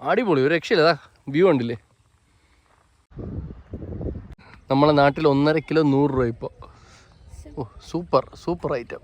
അടിപൊളി ഒരു രക്ഷയില്ല വ്യൂ ഉണ്ടില്ലേ നമ്മളെ നാട്ടിൽ ഒന്നര കിലോ നൂറ് രൂപ ഇപ്പോൾ ഓ super super item.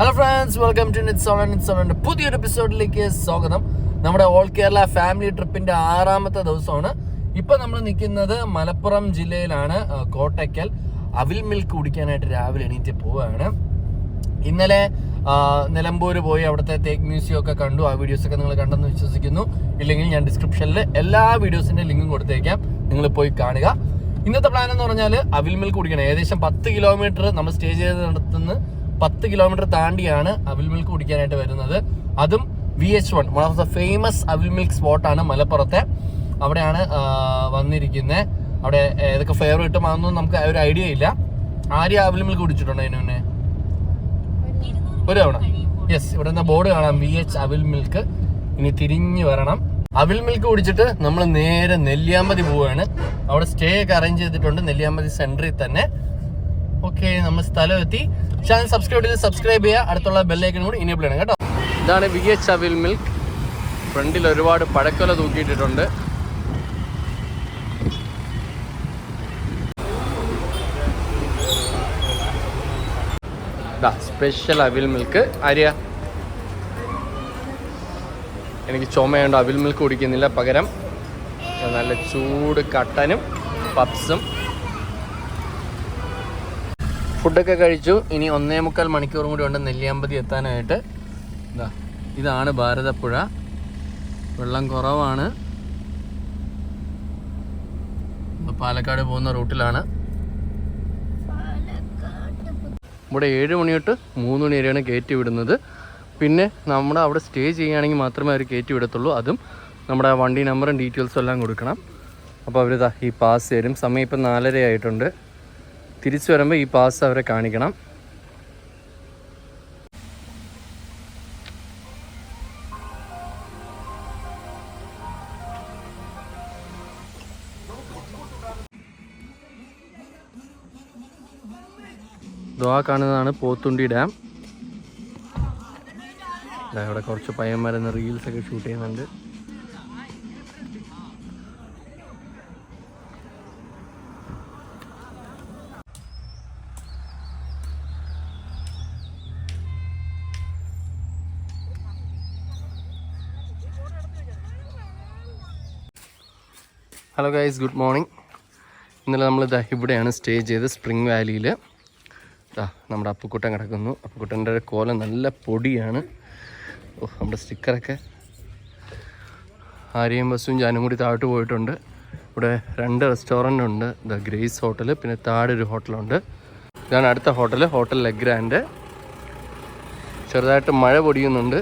Hello friends welcome to on പുതിയൊരു എപ്പിസോഡിലേക്ക് സ്വാഗതം. നമ്മുടെ ഓൾ കേരള ഫാമിലി ട്രിപ്പിന്റെ ആറാമത്തെ ദിവസമാണ്. ഇപ്പൊ നമ്മൾ നിൽക്കുന്നത് മലപ്പുറം ജില്ലയിലാണ് കോട്ടയ്ക്കൽ. അവിൽ മിൽക്ക് കുടിക്കാനായിട്ട് രാവിലെ എണീറ്റ് പോവുകയാണ് ഇന്നലെ നിലമ്പൂർ പോയി അവിടുത്തെ തേക്ക് മ്യൂസിയം ഒക്കെ കണ്ടു. ആ വീഡിയോസ് ഒക്കെ നിങ്ങൾ കണ്ടെന്ന് വിശ്വസിക്കുന്നു. ഇല്ലെങ്കിൽ ഞാൻ ഡിസ്ക്രിപ്ഷനിൽ എല്ലാ വീഡിയോസിന്റെ ലിങ്കും കൊടുത്തേക്കാം. നിങ്ങൾ പോയി കാണുക. ഇന്നത്തെ പ്ലാൻ എന്ന് പറഞ്ഞാൽ അവിൽ മിൽക്ക് കുടിക്കണം. ഏകദേശം പത്ത് കിലോമീറ്റർ നമ്മൾ സ്റ്റേ ചെയ്ത് ചെയ്തിടത്തുനിന്ന് പത്ത് കിലോമീറ്റർ താണ്ടിയാണ് അവിൽ മിൽക്ക് കുടിക്കാനായിട്ട് വരുന്നത്. അതും V H one one of the famous avil milk സ്പോട്ടാണ് മലപ്പുറത്തെ. അവിടെയാണ് വന്നിരിക്കുന്നത് അവിടെ ഏതൊക്കെ ഫേവർ കിട്ടുമെന്നൊന്നും നമുക്ക് ഒരു ഐഡിയ ഇല്ല. ആര്യ അവിൽ മിൽക്ക് കുടിച്ചിട്ടുണ്ടോ അതിന് മുന്നേ? ഒരു തവണ. യെസ് ഇവിടെ നിന്ന് ബോർഡ് കാണാം. വി എച്ച് അവിൽ മിൽക്ക് ഇനി തിരിഞ്ഞു വരണം. അവിൽ മിൽക്ക് കുടിച്ചിട്ട് നമ്മൾ നേരെ നെല്ലിയാമ്പതി പോവുകയാണ് അവിടെ സ്റ്റേ ഒക്കെ അറേഞ്ച് ചെയ്തിട്ടുണ്ട്. നെല്ലിയാമ്പതി സെന്ററിൽ തന്നെ. ഓക്കെ നമ്മൾ സ്ഥലം എത്തി. ചാനൽ സബ്സ്ക്രൈബ് ചെയ്ത് സബ്സ്ക്രൈബ് ചെയ്യുക. അടുത്തുള്ള ബെല്ലൈക്കൺ കൂടി ചെയ്യണം കേട്ടോ. ഇതാണ് വി എച്ച് അവിൽ മിൽക്ക് ഫ്രണ്ടിൽ ഒരുപാട് പഴക്കൊല തൂക്കിയിട്ടിട്ടുണ്ട്. Special avil milk Arya? എനിക്ക് ചുമയുണ്ട് അവിൽ മിൽക്ക് കുടിക്കുന്നില്ല പകരം. നല്ല ചൂട് കട്ടനും പപ്സും. ഫുഡൊക്കെ കഴിച്ചു. ഇനി ഒന്നേ മുക്കാൽ മണിക്കൂറും കൂടി ഉണ്ട് നെല്ലിയാമ്പതി എത്താനായിട്ട്. ഇതാ ഇതാണ് ഭാരതപ്പുഴ. വെള്ളം കുറവാണ്. പാലക്കാട് പോകുന്ന റൂട്ടിലാണ്. ഇവിടെ ഏഴ് മണി തൊട്ട് മൂന്ന് മണി വരെയാണ് കയറ്റി വിടുന്നത്. പിന്നെ നമ്മുടെ അവിടെ സ്റ്റേ ചെയ്യുകയാണെങ്കിൽ മാത്രമേ അവർ കയറ്റി വിടത്തുള്ളൂ. അതും നമ്മുടെ വണ്ടി നമ്പറും ഡീറ്റെയിൽസും എല്ലാം കൊടുക്കണം. അപ്പോൾ അവർ ഈ പാസ് തരും. സമയം ഇപ്പം നാലര ആയിട്ടുണ്ട് തിരിച്ചു വരുമ്പോൾ ഈ പാസ് അവരെ കാണിക്കണം. ദ്വാ കാണുന്നതാണ് പോത്തുണ്ടി ഡാം. ദാ ഇവിടെ കുറച്ച് പയ്യന്മാരെന്ന് റീൽസ് ഒക്കെ ഷൂട്ട് ചെയ്യുന്നുണ്ട്. ഹലോ ഗൈസ് ഗുഡ് മോർണിംഗ് ഇന്നലെ നമ്മൾ ഇതാ ഇവിടെയാണ് സ്റ്റേ ചെയ്ത് സ്പ്രിംഗ് വാലിയിൽ ദാ നമ്മുടെ അപ്പുക്കുട്ടൻ കിടക്കുന്നു. അപ്പുക്കുട്ടന്റെ കോലം നല്ല പൊടിയാണ്. ഓ നമ്മുടെ സ്റ്റിക്കറൊക്കെ ആര്യയും ബസ്സും ഞാനും കൂടി താഴോട്ട് പോയിട്ടുണ്ട്. ഇവിടെ രണ്ട് റെസ്റ്റോറന്റ് ഉണ്ട് ദ ഗ്രേസ് ഹോട്ടൽ പിന്നെ താഴെ ഒരു ഹോട്ടലുണ്ട്. ഇതാണ് അടുത്ത ഹോട്ടൽ ഹോട്ടൽ ലെഗ്രാൻഡ്. ചെറുതായിട്ട് മഴ പൊടിയുന്നുണ്ട്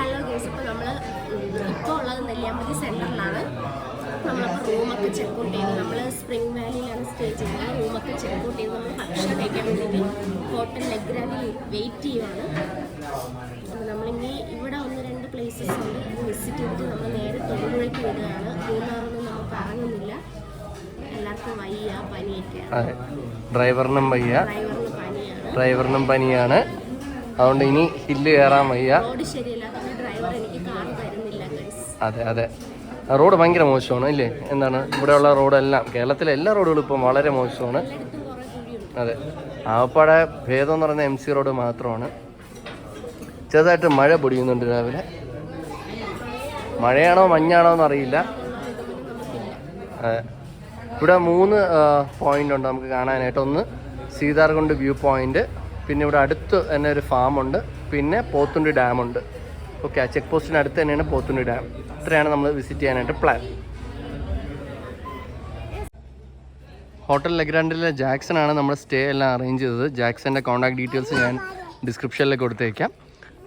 ഹലോ ഗേസ് ഇപ്പോൾ നമ്മൾ ഇപ്പോൾ ഉള്ളത് നെല്ലിയാമ്പതി സെന്ററിലാണ് നമ്മളപ്പോൾ റൂമൊക്കെ ചെക്ക് ഔട്ട് ചെയ്തു. നമ്മൾ സ്പ്രിംഗ് വാലിയിലാണ് സ്റ്റേ ചെയ്യുന്നത്. റൂമൊക്കെ ചെക്ക് ഔട്ട് ചെയ്ത് നമ്മൾ ഭക്ഷണം കഴിക്കാൻ വേണ്ടിയിട്ട് ഹോട്ടൽ ലഗ്രാലി വെയിറ്റ് ചെയ്യുവാണ്. അപ്പോൾ നമ്മളിനി ഇവിടെ ഒന്ന് രണ്ട് പ്ലേസസ് ഉണ്ട്. അത് വിസിറ്റ് ചെയ്തിട്ട് നമ്മൾ നേരെ തൊടുപുഴയ്ക്ക് വിടുകയാണ്. മൂന്നാറൊന്നും നമുക്ക് ഇറങ്ങുന്നില്ല. എല്ലാവർക്കും വയ്യ പനിയൊക്കെയാണ്. അതെ. ഡ്രൈവറിനും വയ്യ. ഡ്രൈവറിന് പനിയാണ്. അതുകൊണ്ട് ഇനി ഹില്ല് കയറാൻ വയ്യ. അതെ അതെ. റോഡ് ഭയങ്കര മോശമാണ് ഇല്ലേ? എന്താണ്? ഇവിടെയുള്ള റോഡെല്ലാം കേരളത്തിലെ എല്ലാ റോഡുകളും ഇപ്പം വളരെ മോശമാണ്. അതെ. ആവപ്പാടെ ഭേദം എന്ന് പറയുന്ന എം സി റോഡ് മാത്രമാണ്. ചെറുതായിട്ട് മഴ പൊടിയുന്നുണ്ട് രാവിലെ. മഴയാണോ മഞ്ഞാണോ എന്നറിയില്ല ഇവിടെ മൂന്ന് പോയിന്റ് ഉണ്ട് നമുക്ക് കാണാനായിട്ട്. ഒന്ന് സീതാർകുണ്ട് വ്യൂ പോയിന്റ് പിന്നെ ഇവിടെ അടുത്ത് തന്നെ ഒരു ഫാമുണ്ട് പിന്നെ പോത്തുണ്ടി ഡാമുണ്ട് ഓക്കെ ആ ചെക്ക് പോസ്റ്റിന് അടുത്ത് തന്നെയാണ് പോത്തുണ്ടി ഡാം. ഇത്രയാണ് നമ്മൾ വിസിറ്റ് ചെയ്യാനായിട്ട് പ്ലാൻ ഹോട്ടൽ ലഗ്രാൻഡിലെ ജാക്സൺ ആണ് നമ്മൾ സ്റ്റേ എല്ലാം അറേഞ്ച് ചെയ്തത്. ജാക്സന്റെ കോൺടാക്ട് ഡീറ്റെയിൽസ് ഞാൻ ഡിസ്ക്രിപ്ഷനിൽ കൊടുത്തേക്കാം.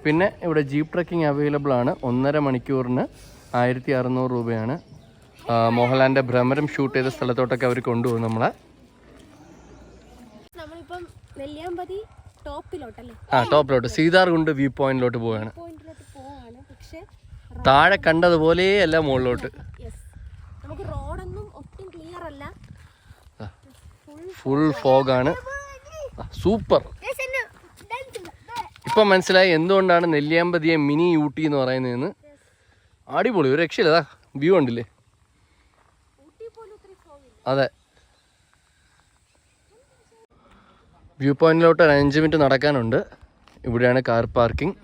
പിന്നെ ഇവിടെ ജീപ്പ് ട്രക്കിംഗ് അവൈലബിൾ ആണ്. ഒന്നര മണിക്കൂറിന് ആയിരത്തി അറുന്നൂറ് രൂപയാണ് മോഹൻലാലിന്റെ ഭ്രമരം ഷൂട്ട് ചെയ്ത സ്ഥലത്തോട്ടൊക്കെ അവർ കൊണ്ടുപോകും നമ്മളെ. ആ ടോപ്പിലോട്ട് സീതാർകുണ്ട് വ്യൂ പോയിന്റിലോട്ട് പോവുകയാണ്. താഴെ കണ്ടതുപോലെ അല്ല മുകളിലോട്ട്. നമുക്ക് റോഡൊന്നും ഒട്ടും ക്ലിയർ അല്ല. ഫുൾ ഫോഗാണ് സൂപ്പർ. ഇപ്പം മനസ്സിലായി എന്തുകൊണ്ടാണ് നെല്ലിയാമ്പതിയെ മിനി ഊട്ടി എന്ന് പറയുന്നതെന്ന്. അടിപൊളി ഒരു രക്ഷയില്ല. വ്യൂ ഉണ്ടില്ലേ അതെ. വ്യൂ പോയിന്റിലോട്ട് ഒരു അഞ്ച് മിനിറ്റ് നടക്കാനുണ്ട്. ഇവിടെയാണ് കാർ പാർക്കിംഗ്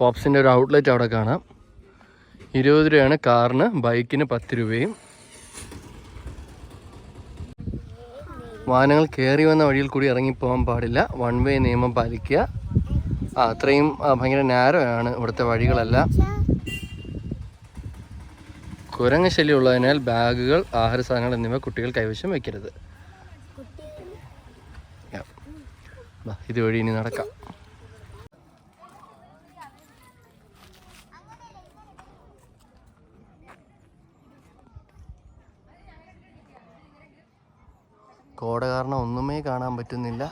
പോപ്സിന്റെ ഒരു ഔട്ട്ലെറ്റ് അവിടെ കാണാം. ഇരുപത് രൂപയാണ് കാറിന് ബൈക്കിന് പത്ത് രൂപയും. വാഹനങ്ങൾ കയറി വന്ന വഴിയിൽ കൂടി ഇറങ്ങിപ്പോകാൻ പാടില്ല. വൺ വേ നിയമം പാലിക്കുക. ആ അത്രയും ഭയങ്കര നാരോ ആണ് ഇവിടുത്തെ വഴികളെല്ലാം. കുരങ്ങ് ശല്യം ഉള്ളതിനാൽ ബാഗുകൾ ആഹാര സാധനങ്ങൾ എന്നിവ കുട്ടികൾ കൈവശം. ദാ, ഇതുവഴി ഇനി നടക്കാം. കോട കാരണം ഒന്നുമേ കാണാൻ പറ്റുന്നില്ല.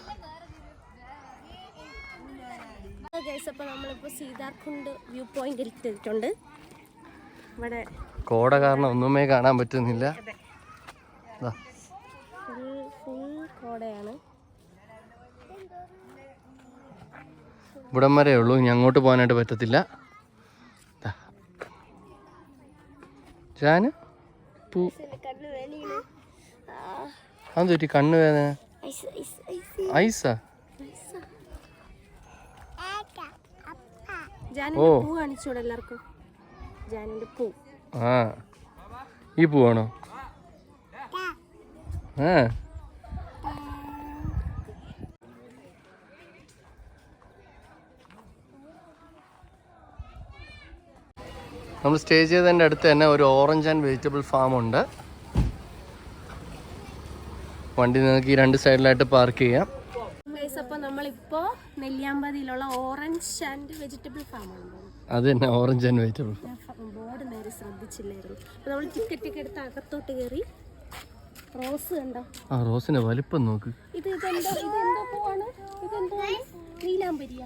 അപ്പോൾ നമ്മളിപ്പോൾ സീതാർകുണ്ട് വ്യൂ പോയിന്റിൽ എത്തിയിട്ടുണ്ട് ഇവിടെ കോട കാരണം ഒന്നുമേ കാണാൻ പറ്റുന്നില്ല. ഫുൾ കോടയാണ്. ഇവിടം വരെ ഉള്ളൂ. ഇനി അങ്ങോട്ട് പോകാനായിട്ട് പറ്റത്തില്ല. ജാന് പൂ. അതെന്ത് കണ്ണു കണ്ണ് വേദന? ഐസാ ഓ. പൂ കാണിച്ചൂടെ എല്ലാവർക്കും? ജാനിന്റെ പൂ. ആ. ഈ പൂവാണോ? ആ നമ്മൾ സ്റ്റേ ചെയ്തതിന്റെ അടുത്ത് തന്നെ ഒരു ഓറഞ്ച് ആൻഡ് വെജിറ്റബിൾ ഫാം ഉണ്ട് വണ്ടി നിങ്ങൾക്ക് ഈ രണ്ട് സൈഡിലായിട്ട് പാർക്ക് ചെയ്യാം. അപ്പോൾ നമ്മളിപ്പോൾ നെല്ലിയാമ്പതിയിലുള്ള ഓറഞ്ച് ആൻഡ് വെജിറ്റബിൾ ഫാമാണ് അത് തന്നെ ഓറഞ്ച് ആൻഡ് വെജിറ്റബിൾ ബോർഡ് നേരെ ശ്രദ്ധിച്ചില്ലായിരുന്നു. അപ്പോൾ നമ്മൾ ടിക്കറ്റ് ഒക്കെ എടുത്ത് അകത്തോട്ട് കയറി. റോസ് കണ്ടോ? ആ റോസിന്റെ വലിപ്പം നോക്ക്. ഇത് ഇതെന്തോ ഇതെന്തോ പൂവാണ്. ഇതെന്തോ നീലാംബരിയ.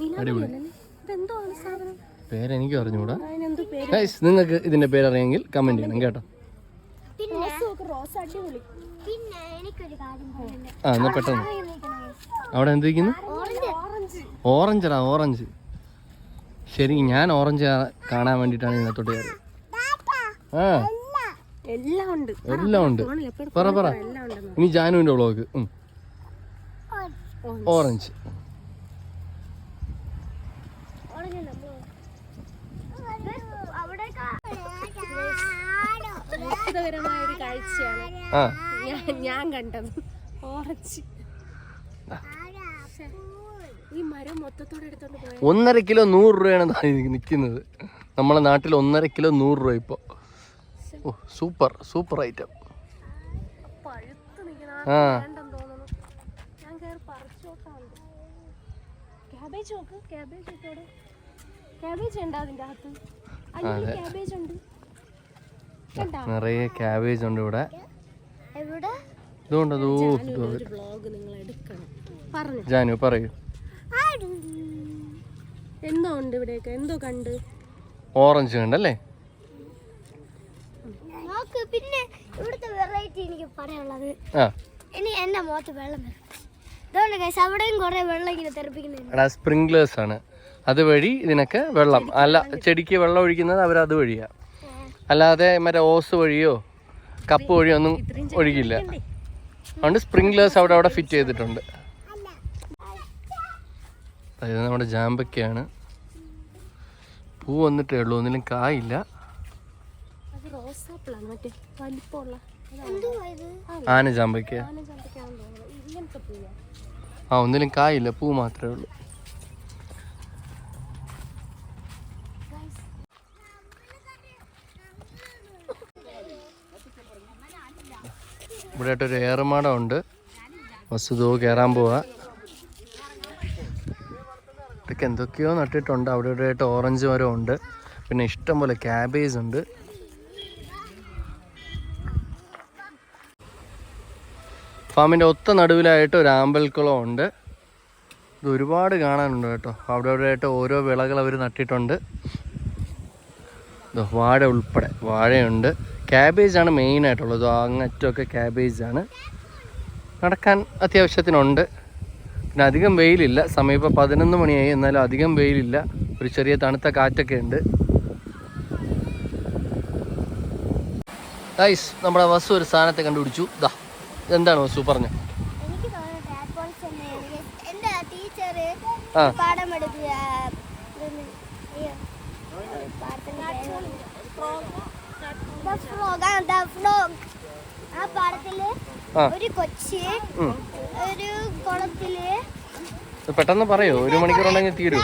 നീലാംബരി ഇതെന്തോ ആണ് സാധനം? പേരെനിക്ക് ഗൈസ് നിങ്ങൾക്ക് ഇതിന്റെ പേരറിയെങ്കിൽ കമന്റ് ചെയ്യണം കേട്ടോ. റോസ് അടിപൊളി. പിന്നെ എനിക്കൊരു കാര്യം ആ എന്നാ പെട്ടെന്ന്. അവിടെ എന്തിരിക്കുന്നു? ഓറഞ്ച്. ഓറഞ്ചടാ ഓറഞ്ച്. ശരി ഞാൻ ഓറഞ്ച് കാണാൻ വേണ്ടിട്ടാണ് ഇതിനകത്തോട്ട് കയറി ആ. എല്ലാം ഉണ്ട്. എല്ലാം ഉണ്ട്. പറ പറ. ഇനി ജാനുവിന്റെ വ്ളോഗ് ഓറഞ്ച്. അത്ഭുതകരമായ ഒരു കാഴ്ചയാണ്. ആ. ഞാൻ ഞാൻ കണ്ടത്. ഓറഞ്ച് ഈ മരം മൊത്തത്തോടെ എടുത്തോണ്ട് പോയ ഒന്നര കിലോ നൂറ് രൂപയാണ് നിൽക്കുന്നത് നമ്മളെ നാട്ടിൽ ഒന്നര കിലോ നൂറ് രൂപ ഇപ്പോൾ ഓ സൂപ്പർ സൂപ്പർ ഐറ്റം. ആ ക്യാബേജ് നോക്ക് ക്യാബേജ് ഇട്ടോടെ ക്യാബേജ് ഉണ്ടോ അതിന്റെ അകത്ത്? അയ്യോ ക്യാബേജ് ഉണ്ട്. കണ്ടാ? നിറയെ ക്യാബേജ് ഉണ്ട് ഇവിടെ. ജാനു പറയൂ. എന്തോ ഉണ്ട് ഇവിടെയൊക്കെ? എന്തോ കണ്ട്? ഓറഞ്ച് കണ്ടല്ലേ? പിന്നെ ഇവിടുത്തെ വെറൈറ്റി എനിക്ക് പറയാനുള്ളത്. ഇനി എന്റെ മുഖത്ത് വെള്ളം അവിടെയും കുറെ വെള്ളം ഇങ്ങനെ തെറിപ്പിക്കുന്നുണ്ട്. സ്പ്രിംഗ്ലേഴ്സ് ആണ്. അതുവഴി ഇതിനൊക്കെ വെള്ളം. അല്ല ചെടിക്ക് വെള്ളം ഒഴിക്കുന്നത് അവർ അത് വഴിയാ അല്ലാതെ മറ്റേ ഓസ് വഴിയോ? കപ്പ് വഴിയൊന്നും ഒഴുകില്ല അതുകൊണ്ട് സ്പ്രിംഗ്ലേഴ്സ് അവിടെ അവിടെ ഫിറ്റ് ചെയ്തിട്ടുണ്ട്. അതായത് നമ്മുടെ ജാമ്പക്കയാണ് പൂ വന്നിട്ടേ ഉള്ളൂ ഒന്നിലും കായില്ല. ആന ജാമ്പയ്ക്ക. ഇങ്ങനത്തെ ആ ഒന്നിലും കായില്ല പൂ മാത്രമേ ഉള്ളൂ. ഇവിടെ ആയിട്ടൊരു ഏറുമാടം ഉണ്ട് വസ്തുതോ കയറാൻ പോവാ. ഇതൊക്കെ എന്തൊക്കെയോ നട്ടിട്ടുണ്ട്. അവിടെ ഇവിടെ ആയിട്ട് ഓറഞ്ച് മരം ഉണ്ട് പിന്നെ ഇഷ്ടംപോലെ ക്യാബേജ് ഉണ്ട്. ഫാമിന്റെ ഒത്ത നടുവിലായിട്ട് ഒരു ആമ്പൽക്കുളം ഉണ്ട്. ഇത് ഒരുപാട് കാണാനുണ്ട് കേട്ടോ. അവിടെ അവിടെ ആയിട്ട് ഓരോ വിളകൾ അവർ നട്ടിട്ടുണ്ട്. വാഴ ഉൾപ്പെടെ വാഴയുണ്ട്. ക്യാബേജ് ആണ് മെയിൻ ആയിട്ടുള്ളത്. അങ്ങറ്റമൊക്കെ ക്യാബേജ് ആണ്. നടക്കാൻ അത്യാവശ്യത്തിനുണ്ട്. പിന്നെ അധികം വെയിലില്ല. സമയം ഇപ്പോൾ പതിനൊന്ന് മണിയായി. എന്നാലും അധികം വെയിലില്ല. ഒരു ചെറിയ തണുത്ത കാറ്റൊക്കെ ഉണ്ട്. ഗൈസ് നമ്മുടെ വസു ഒരു സാധനത്തെ കണ്ടുപിടിച്ചു. ദാ എന്താണ് വസു പറഞ്ഞു? ആ. ആ, the frog. ആ പാടത്തിൽ ആ. ഒരു കൊച്ച് ഒരു കുളത്തിൽ. പെട്ടെന്ന് പറയോ? ഒരു മണിക്കൂർ ഉണ്ടെങ്കിൽ തീരും.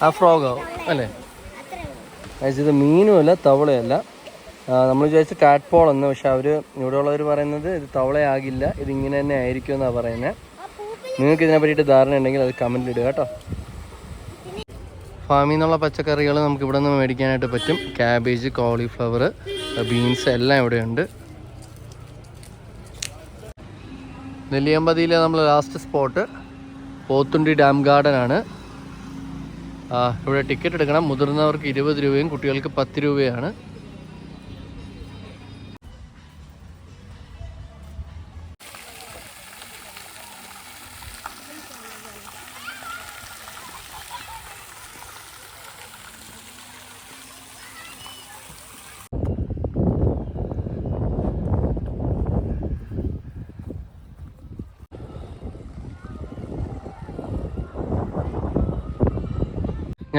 ആ. ഫ്രോഗോ അല്ലേ? ഇത് മീനുമല്ല തവളയല്ല നമ്മൾ വിചാരിച്ച ടാറ്റ്പോൾ എന്ന് പക്ഷെ അവർ ഇവിടെ ഉള്ളവർ പറയുന്നത് ഇത് തവളയാകില്ല ഇത് ഇങ്ങനെ തന്നെ ആയിരിക്കും എന്നാണ് പറയുന്നത് നിങ്ങൾക്ക് ഇതിനെ പറ്റിയിട്ട് ധാരണ ഉണ്ടെങ്കിൽ അത് കമന്റിൽ ഇടുക കേട്ടോ. ഫാമിൽ നിന്നുള്ള പച്ചക്കറികൾ നമുക്ക് ഇവിടെ നിന്ന് മേടിക്കാനായിട്ട് പറ്റും. ക്യാബേജ് കോളിഫ്ലവർ ബീൻസ് എല്ലാം ഇവിടെയുണ്ട്. നെല്ലിയമ്പതിയിലെ നമ്മൾ last spot Pothundy dam garden ആണ്. ഇവിടെ ടിക്കറ്റ് എടുക്കണം. മുതിർന്നവർക്ക് ഇരുപത് രൂപയും കുട്ടികൾക്ക് പത്ത് രൂപയാണ്.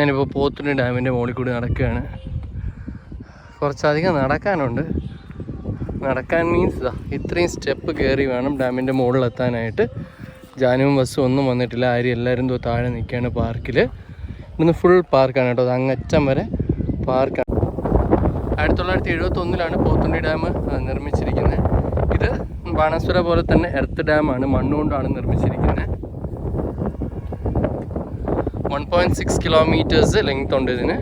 ഞാനിപ്പോൾ പോത്തുണ്ടി ഡാമിന്റെ മുകളിൽ കൂടി നടക്കുകയാണ്. കുറച്ചധികം നടക്കാനുണ്ട്. നടക്കാൻ മീൻസ് ഇതാ ഇത്രയും സ്റ്റെപ്പ് കയറി വേണം ഡാമിന്റെ മുകളിൽ എത്താനായിട്ട്. ജാനുവും ബസ്സും ഒന്നും വന്നിട്ടില്ല. ആര് എല്ലാവരും എന്തോ താഴെ നിൽക്കുകയാണ് പാർക്കിൽ ഇവിടുന്ന് ഫുൾ പാർക്കാണ് കേട്ടോ. അത് അങ്ങറ്റം വരെ പാർക്കാണ് ആയിരത്തി തൊള്ളായിരത്തി എഴുപത്തൊന്നിലാണ് പോത്തുണ്ടി ഡാം നിർമ്മിച്ചിരിക്കുന്നത്. ഇത് ബാണാസുര പോലെ തന്നെ എർത്ത് ഡാമാണ്. മണ്ണുകൊണ്ടാണ് നിർമ്മിച്ചിരിക്കുന്നത്. One point six kilometres length ഉണ്ട് ഇതിന്.